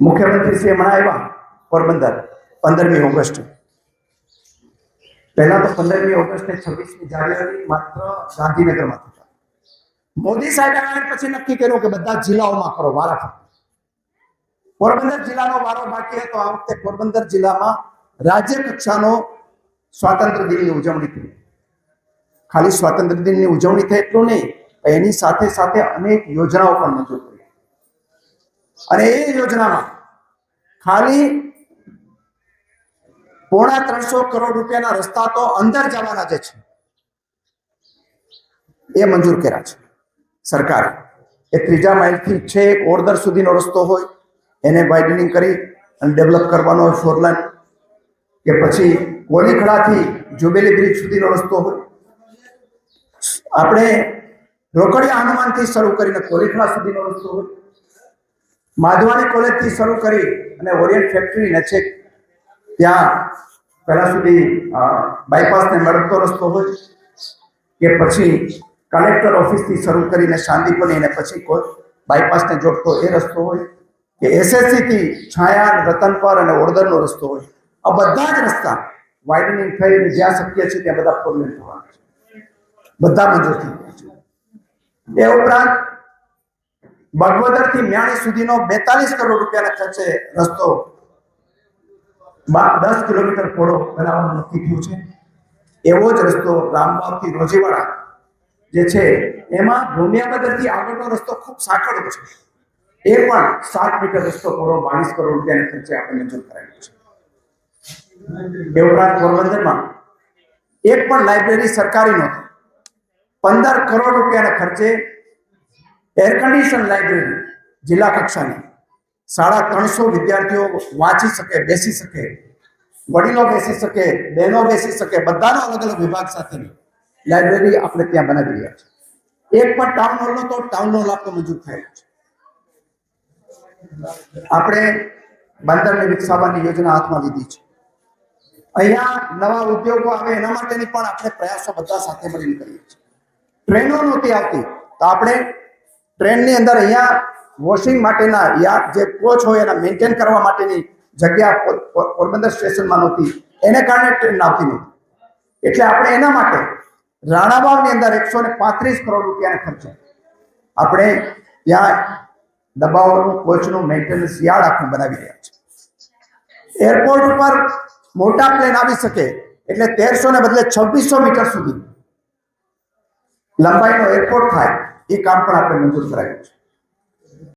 મુખ્યમંત્રી શ્રી હમણાં આવ્યા પોરબંદર, પંદરમી ઓગસ્ટ. પહેલા તો પંદરમી ઓગસ્ટે છવ્વીસમી જાન્યુઆરી માત્ર ગાંધીનગરમાં થતા મોદી સાહેબ આવ્યા પછી નક્કી કર્યું કે બધા જિલ્લાઓમાં કરો, વારા પોરબંદર જિલ્લાનો વારો બાકી હતો. આ વખતે પોરબંદર જિલ્લામાં રાજ્ય કક્ષાનો સ્વાતંત્ર્ય દિનની ઉજવણી થઈ. ખાલી સ્વાતંત્ર્ય દિનની ઉજવણી થઈ એટલું નહીં એની સાથે સાથે અનેક યોજનાઓ પણ મંજૂર અને એ યોજનામાં ખાલી પોણા ત્રણસો કરોડ રૂપિયાના રસ્તા તો અંદર જવાના જે છે. એ મંજૂર કર્યા છે. સરકારે. એ ત્રીજા માઇલથી છેક ઓરદર સુધીનો રસ્તો હોય, એને વાઇડનિંગ કરી અને ડેવલપ કરવાનો હોય ફોરલાઈન કે પછી કોલીખડાથી જુબેલી બ્રિજ સુધીનો રસ્તો હોય. આપણે રોકડિયા હનુમાનથી શરૂ કરીને કોલીખડા સુધીનો રસ્તો હોય. માધવાની કોલેજથી શરૂ કરી અને ઓરિયન્ટ ફેક્ટરી નજીક ત્યાં પહેલા સુધી બાયપાસને મળતો રસ્તો હોય કે પછી કલેક્ટર ઓફિસથી શરૂ કરીને શાંતિપુરી અને પછી કોઈ બાયપાસને જોડતો એ રસ્તો હોય કે એસએસસી થી છાયા રતનપર અને ઓરદરનો રસ્તો હોય. આ બધા જ રસ્તા વાઇડનિંગ થઈને જ્યાં શક્ય છે ત્યાં બધા પ્રોબ્લેમ થવાના છે. બધા મંજૂર થઈ ગયા છે. એ ઉપરાંત બગવદરથી મ્યાણી સુધીનો બેતાલીસ કરોડ રૂપિયાના ખર્ચે રસ્તો દસ કિલોમીટર પહોળો બનાવવાનું નક્કી થયું છે. એવો જ રસ્તો રામબાગથી રોજીવાડા જે છે, એમાં ભૂમિયાબદરથી આગળનો રસ્તો ખૂબ સાંકડો છે. એ પણ સાત મીટર રસ્તો પૂરો બાવીસ કરોડ રૂપિયાના ખર્ચે આપણે મંજૂર કરાયેલો છે. એ ઉપરાંત પોરબંદરમાં એક પણ લાઇબ્રેરી સરકારી નહોતી. પંદર કરોડ રૂપિયાના ખર્ચે એર કન્ડિશન લાઇબ્રેરી જિલ્લા કક્ષાની. સાડા ત્રણસો વિદ્યાર્થીઓ વાંચી શકે, બેસી શકે, વડીલો બેસી શકે, બહેનો બેસી શકે, બધાનો અલગ અલગ વિભાગ સાથેની લાઇબ્રેરી આપણે ત્યાં બનાવી રહ્યા છે એક પણ ટાઉન હોલનો તો ટાઉન હોલ આપણે મંજૂર થયેલો છે. આપણે બંદરને વિકસાવવાની યોજના હાથમાં લીધી છે. અહીંયા નવા ઉદ્યોગો આવે એના માટેની પણ આપણે પ્રયાસો બધા સાથે મળીને કરીએ છીએ. ટ્રેનો નહોતી આવતી, તો આપણે ટ્રેનની અંદર અહીંયા વોશિંગ માટેના યા જે કોચ હોય એના મેન્ટેન કરવા માટેની જગ્યા પોરબંદર સ્ટેશનમાં નહોતી. એને કારણે ટ્રેન આવતી નહોતી એટલે આપણે એના માટે રાણાબાવની અંદર એકસો ને પાંત્રીસ કરોડ રૂપિયાને ખર્ચે. આપણે ત્યાં દબાવવાનું કોચનું મેન્ટેનન્સ યાર્ડ આખું બનાવી રહ્યા છે એરપોર્ટ ઉપર મોટા પ્લેન આવી શકે એટલે તેરસો ને બદલે છવ્વીસો મીટર સુધી લંબાઈનો એરપોર્ટ થાય. એ કામ પણ આપણે મંજૂર કરાયું છે.